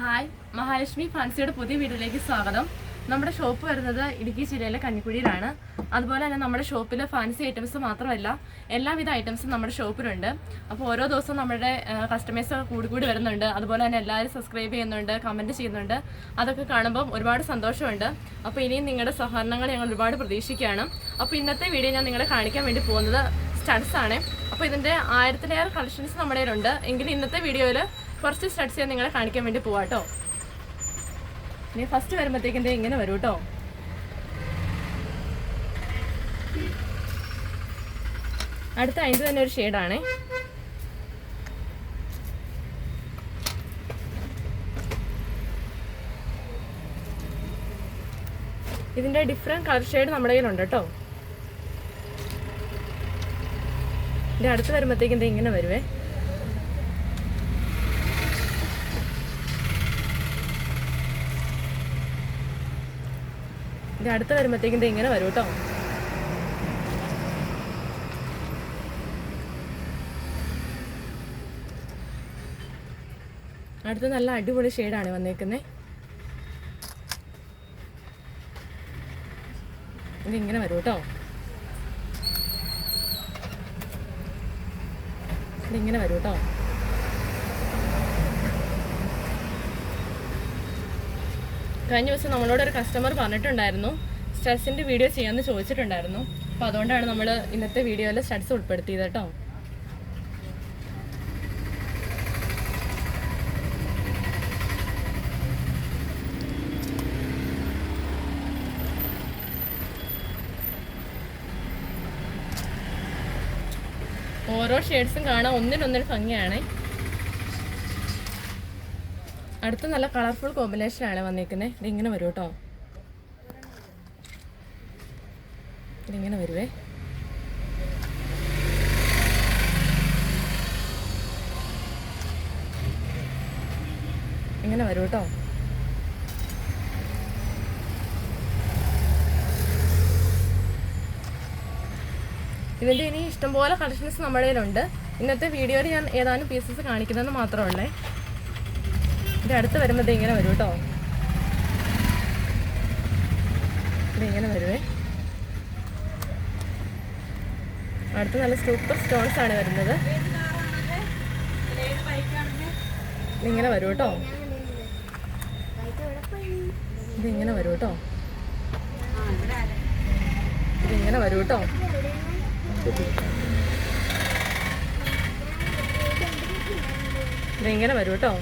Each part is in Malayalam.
ഹായ് മഹാലക്ഷ്മി ഫാൻസിയുടെ പുതിയ വീഡിയോയിലേക്ക് സ്വാഗതം. നമ്മുടെ ഷോപ്പ് വരുന്നത് ഇടുക്കി ജില്ലയിലെ കഞ്ഞിക്കുഴിയിലാണ് അതുപോലെ തന്നെ നമ്മുടെ ഷോപ്പിലെ ഫാൻസി ഐറ്റംസ് മാത്രമല്ല എല്ലാവിധ ഐറ്റംസും നമ്മുടെ ഷോപ്പിലുണ്ട്. അപ്പോൾ ഓരോ ദിവസവും നമ്മുടെ കസ്റ്റമേഴ്സ് കൂടി കൂടി വരുന്നുണ്ട്. അതുപോലെ തന്നെ എല്ലാവരും സബ്സ്ക്രൈബ് ചെയ്യുന്നുണ്ട് കമന്റ് ചെയ്യുന്നുണ്ട്. അതൊക്കെ കാണുമ്പോൾ ഒരുപാട് സന്തോഷമുണ്ട്. അപ്പോൾ ഇനിയും നിങ്ങളുടെ സഹകരണങ്ങൾ ഞങ്ങൾ ഒരുപാട് പ്രതീക്ഷിക്കുകയാണ്. അപ്പോൾ ഇന്നത്തെ വീഡിയോ ഞാൻ നിങ്ങളെ കാണിക്കാൻ വേണ്ടി പോകുന്നത് സ്റ്റഡ്സ് ആണ്. അപ്പോൾ ഇതിന്റെ ആയിരത്തിലേറെ കളക്ഷൻസ് നമ്മുടെ കയ്യിലുണ്ട്. എങ്കിലും ഇന്നത്തെ വീഡിയോയിൽ കുറച്ച് സ്റ്റഡ്സ് ഞാൻ നിങ്ങളെ കാണിക്കാൻ വേണ്ടി പോവാട്ടോ ഇനി ഫസ്റ്റ് വരുമ്പോഴത്തേക്കും ദേ ഇങ്ങനെ വരും കേട്ടോ അടുത്ത അതിന്റെ തന്നെ ഒരു ഷെയ്ഡാണേ ഇതിന്റെ ഡിഫറെന്റ് കളർ ഷെയ്ഡ് നമ്മുടെ കയ്യിലുണ്ട് കേട്ടോ ഇതിന്റെ അടുത്ത് വരുമ്പോഴത്തേക്കും ദേ ഇങ്ങനെ വരുവേ. ഇത് അടുത്ത് വരുമ്പോഴത്തേക്കും ഇത് ഇങ്ങനെ വരും കേട്ടോ. അടുത്ത് നല്ല അടിപൊളി ഷെയ്ഡാണ് വന്നേക്കുന്നത് ഇത് ഇങ്ങനെ വരും കേട്ടോ. ഇതിങ്ങനെ വരും കേട്ടോ. കഴിഞ്ഞ ദിവസം നമ്മളോട് ഒരു കസ്റ്റമർ പറഞ്ഞിട്ടുണ്ടായിരുന്നു സ്റ്റഡ്സിന്റെ വീഡിയോ ചെയ്യാമെന്ന് ചോദിച്ചിട്ടുണ്ടായിരുന്നു. അപ്പോൾ അതുകൊണ്ടാണ് നമ്മൾ ഇന്നത്തെ വീഡിയോയിൽ സ്റ്റഡ്സ് ഉൾപ്പെടുത്തിയത് കേട്ടോ. ഓരോ ഷെയ്ഡ്സും കാണാൻ ഒന്നിനൊന്നിന് ഭംഗിയാണ്. അടുത്ത നല്ല കളർഫുൾ കോമ്പിനേഷൻ ആണ് വന്നേക്കുന്നത് ഇതിങ്ങനെ വരും കേട്ടോ ഇതിങ്ങനെ വരുവേ. ഇങ്ങനെ വരും കേട്ടോ ഇതിന്റെ ഇനി ഇഷ്ടംപോലെ കളക്ഷൻസ് നമ്മുടെ കയ്യിലുണ്ട്. ഇന്നത്തെ വീഡിയോയിൽ ഞാൻ ഏതാനും പീസസ് കാണിക്കുന്നതെന്ന് മാത്രമല്ലേ ഇത് അടുത്ത് വരുമ്പോഴത്തേ ഇങ്ങനെ വരും കേട്ടോ ഇത് ഇങ്ങനെ വരുവേ. അടുത്ത് നല്ല സൂപ്പർ സ്റ്റോൺസ് ആണ് വരുന്നത്. ഇതിങ്ങനെ വരും കേട്ടോ ഇതിങ്ങനെ വരും കേട്ടോ ഇതിങ്ങനെ വരും കേട്ടോ ഇതിങ്ങനെ വരും കേട്ടോ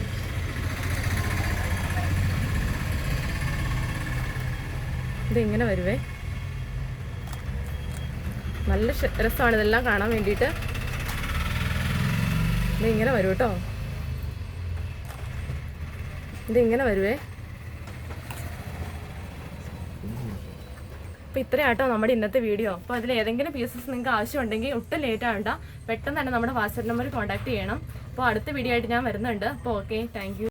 ഇതിങ്ങനെ വരുവേ. നല്ല രസമാണ് ഇതെല്ലാം കാണാൻ വേണ്ടിയിട്ട്. ഇതിങ്ങനെ വരും കേട്ടോ ഇതിങ്ങനെ വരുവേ. അപ്പോൾ ഇത്രയാട്ടോ നമ്മുടെ ഇന്നത്തെ വീഡിയോ. അപ്പോൾ അതിൽ ഏതെങ്കിലും പീസസ് നിങ്ങൾക്ക് ആവശ്യമുണ്ടെങ്കിൽ ഒട്ടും ലേറ്റ് ആവണ്ട. പെട്ടെന്ന് തന്നെ നമ്മുടെ വാട്സപ്പ് നമ്പർ കോൺടാക്ട് ചെയ്യണം. അപ്പോൾ അടുത്ത വീഡിയോ ആയിട്ട് ഞാൻ വരുന്നുണ്ട്. അപ്പോൾ ഓക്കെ താങ്ക്